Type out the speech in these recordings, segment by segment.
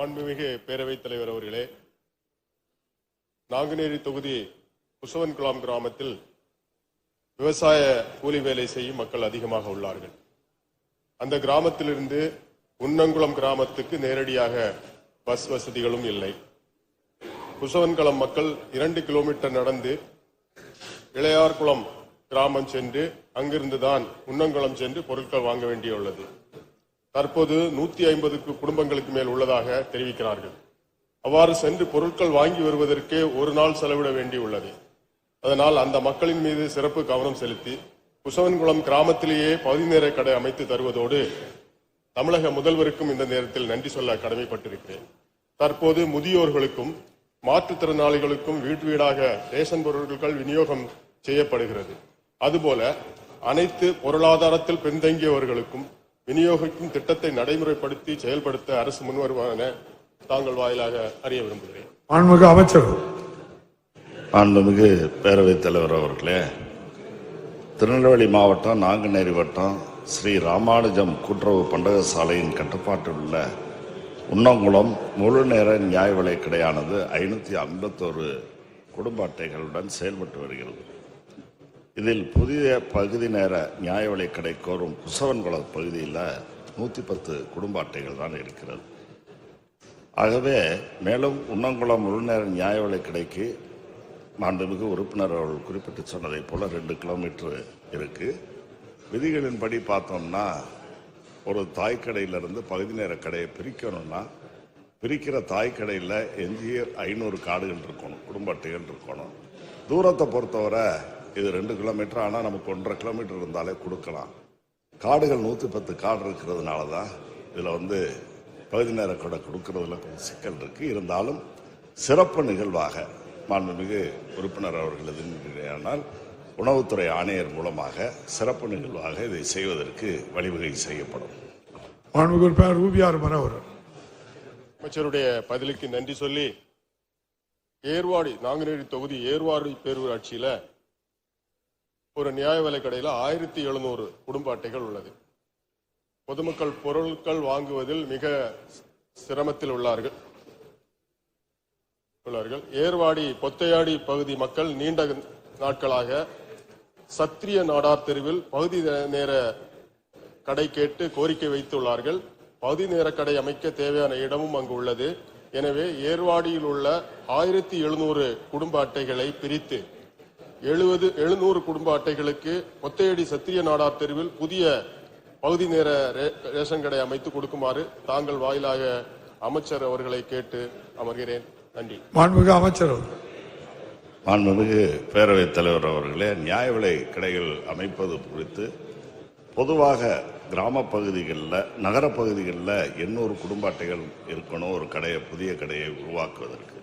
மாண்புமிகு பேரவைத் தலைவர் அவர்களே நாங்குநேரி தொகுதி குசவன்குளம் கிராமத்தில் விவசாய கூலி வேலை செய்யும் மக்கள் அதிகமாக உள்ளார்கள். அந்த கிராமத்திலிருந்து உன்னங்குளம் கிராமத்துக்கு நேரடியாக பஸ் வசதிகளும் இல்லை. குசவன்குளம் மக்கள் இரண்டு கிலோமீட்டர் நடந்து இளையார்குளம் கிராமம் சென்று அங்கிருந்துதான் உன்னங்குளம் சென்று பொருட்கள் வாங்க வேண்டியுள்ளது. தற்போது நூத்தி ஐம்பதுக்கு குடும்பங்களுக்கு மேல் உள்ளதாக தெரிவிக்கிறார்கள். அவ்வாறு சென்று பொருட்கள் வாங்கி வருவதற்கே ஒரு நாள் செலவிட வேண்டியுள்ளது. அதனால் அந்த மக்களின் மீது சிறப்பு கவனம் செலுத்தி குசவன்குளம் கிராமத்திலேயே பகுதி நேர கடை அமைத்து தருவதோடு தமிழக முதல்வருக்கும் இந்த நேரத்தில் நன்றி சொல்ல கடமைப்பட்டிருக்கிறேன். தற்போது முதியோர்களுக்கும் மாற்றுத்திறனாளிகளுக்கும் வீட்டு வீடாக ரேஷன் பொருட்கள் விநியோகம் செய்யப்படுகிறது. அதுபோல அனைத்து பொருளாதாரத்தில் பின்தங்கியவர்களுக்கும் விநியோகிக்கும் திட்டத்தை நடைமுறைப்படுத்தி செயல்படுத்த அரசு முன்வருவான தாங்கள் வாயிலாக அறிய விரும்புகிறேன். மாண்புமிகு அமைச்சர் மாண்புமிகு பேரவைத் தலைவர் அவர்களே திருநெல்வேலி மாவட்டம் நாங்குநேரி வட்டம் ஸ்ரீ ராமானுஜம் கூட்டுறவு பண்டக சாலையின் கட்டுப்பாட்டில் உள்ள உன்னங்குளம் முழு நேர நியாய விலை கடையானது ஐநூற்றி ஐம்பத்தோரு குடும்ப அட்டைகளுடன் செயல்பட்டு வருகிறது. இதில் புதிய பகுதி நேர நியாய விலை கடை கோரும் குசவன்குளம் பகுதியில் நூற்றி பத்து குடும்ப அட்டைகள் தான் இருக்கிறது. ஆகவே மேலும் உன்னங்குளம் முழுநேர நியாய விலை கடைக்கு மாண்புமிகு உறுப்பினர் அவர்கள் குறிப்பிட்டு சொன்னதைப் போல ரெண்டு கிலோமீட்டர் இருக்குது விதிகளின்படி பார்த்தோம்னா ஒரு தாய் கடையிலிருந்து பகுதி நேர கடையை பிரிக்கணும்னா பிரிக்கிற தாய் கடையில் எஞ்சிய ஐநூறு காடுகள் இருக்கணும் குடும்ப அட்டைகள் இருக்கணும். தூரத்தை பொறுத்தவரை இது ரெண்டு கிலோமீட்டர்? ஆனால் நமக்கு ஒன்றரை கிலோமீட்டர் இருந்தாலே கொடுக்கலாம். காடுகள் நூற்றி பத்து காடு இருக்கிறதுனால தான் இதில் வந்து பகுதி நேர கடை கொடுக்கறதுல கொஞ்சம் சிக்கல் இருக்கு. இருந்தாலும் சிறப்பு நிகழ்வாக மாண்புமிகு உறுப்பினர் அவர்கள் எதிர்க்கிறானால் உணவுத்துறை ஆணையர் மூலமாக சிறப்பு நிகழ்வாக இதை செய்வதற்கு வழிவகை செய்யப்படும். மாண்புமிகு உறுப்பினர் ரூபியார் மனோகர் அமைச்சருடைய பதிலுக்கு நன்றி சொல்லி ஏர்வாடி நாங்குநேரி தொகுதி ஏர்வாடி பேரூராட்சியில ஒரு நியாய விலை கடையில் ஆயிரத்தி எழுநூறு குடும்ப அட்டைகள் உள்ளது. பொதுமக்கள் பொருட்கள் வாங்குவதில் மிக சிரமத்தில் உள்ளார்கள். உள்ளார்கள். ஏர்வாடி பொத்தையாடி பகுதி மக்கள் நீண்ட நாட்களாக சத்திரிய நாடார் தெருவில் பகுதி நேர கடை கேட்டு கோரிக்கை வைத்துள்ளார்கள் பகுதி நேர கடை அமைக்க தேவையான இடமும் அங்கு உள்ளது. எனவே ஏர்வாடியில் உள்ள ஆயிரத்தி எழுநூறு குடும்ப அட்டைகளை பிரித்து எழுபது எழுநூறு குடும்ப அட்டைகளுக்கு ஒத்தையடி சத்திரிய நாடார் தெருவில் புதிய பகுதி நேர ரே- ரேஷன் கடை அமைத்து கொடுக்குமாறு தாங்கள் வாயிலாக அமைச்சர் அவர்களை கேட்டு அமர்கிறேன். நன்றி. மாண்புமிகு அமைச்சர் அவர்கள். மாண்புமிகு பேரவைத் தலைவர் அவர்களே நியாய விலை கடைகள் அமைப்பது குறித்து பொதுவாக கிராம பகுதிகளில் நகர பகுதிகளில் எண்ணூறு குடும்ப அட்டைகள் இருக்கணும் ஒரு கடையை புதிய கடையை உருவாக்குவதற்கு.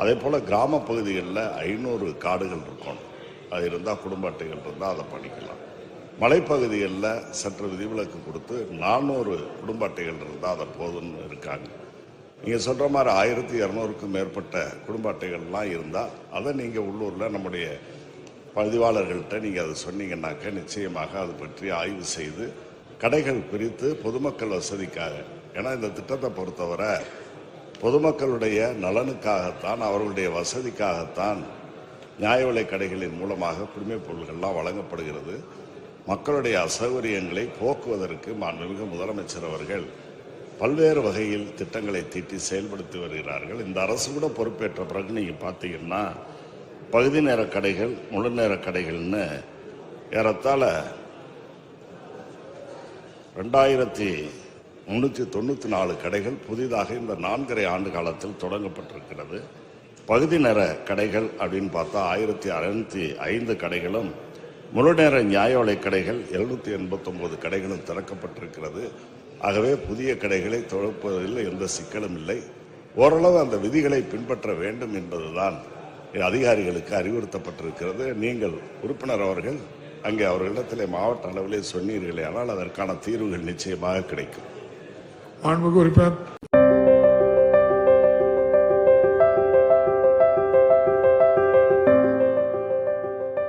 அதே போல் கிராம பகுதிகளில் ஐநூறு காடுகள் இருக்கணும். அது இருந்தால் குடும்ப அட்டைகள் இருந்தால் அதை பண்ணிக்கலாம். மலைப்பகுதிகளில் சற்று விதிவிலக்கு கொடுத்து நானூறு குடும்ப அட்டைகள் இருந்தால் அதை போதும்னு இருக்காங்க. நீங்கள் சொல்கிற மாதிரி ஆயிரத்தி இரநூறுக்கும் மேற்பட்ட குடும்ப அட்டைகள்லாம் இருந்தால் அதை நீங்கள் உள்ளூரில் நம்முடைய பதிவாளர்கள்ட்ட நீங்கள் அதை சொன்னீங்கன்னாக்க நிச்சயமாக அது பற்றி ஆய்வு செய்து கடைகள் பிரித்து பொதுமக்கள் வசதிக்காக ஏன்னா இந்த திட்டத்தை பொறுத்தவரை பொதுமக்களுடைய நலனுக்காகத்தான் அவர்களுடைய வசதிக்காகத்தான் நியாய விலை கடைகளின் மூலமாக குடிமைப் பொருள்கள்லாம் வழங்கப்படுகிறது. மக்களுடைய அசௌகரியங்களை போக்குவதற்கு மாண்புமிகு முதலமைச்சர் அவர்கள் பல்வேறு வகையில் திட்டங்களை தீட்டி செயல்படுத்தி வருகிறார்கள். இந்த அரசு கூட பொறுப்பேற்ற பிறகு நீங்கள் பார்த்தீங்கன்னா பகுதி நேர கடைகள் முழு நேர கடைகள்னு ஏறத்தாழ ரெண்டாயிரத்தி முன்னூற்றி தொண்ணூற்றி நாலு கடைகள் புதிதாக இந்த நான்கரை ஆண்டு காலத்தில் தொடங்கப்பட்டிருக்கிறது. பகுதி நேர கடைகள் அப்படின்னு பார்த்தா ஆயிரத்தி அறநூற்றி ஐந்து கடைகளும் முழு நேர நியாய விலை கடைகள் எழுநூற்றி எண்பத்தொம்போது கடைகளும் திறக்கப்பட்டிருக்கிறது. ஆகவே புதிய கடைகளை துறப்பதில் எந்த சிக்கலும் இல்லை. ஓரளவு அந்த விதிகளை பின்பற்ற வேண்டும் என்பதுதான் அதிகாரிகளுக்கு அறிவுறுத்தப்பட்டிருக்கிறது. நீங்கள் உறுப்பினர் அவர்கள் அங்கே அவர்களிடத்திலே மாவட்ட அளவிலே சொன்னீர்களே ஆனால் அதற்கான தீர்வுகள் நிச்சயமாக கிடைக்கும். மாண்புமிகு உறுப்பினர்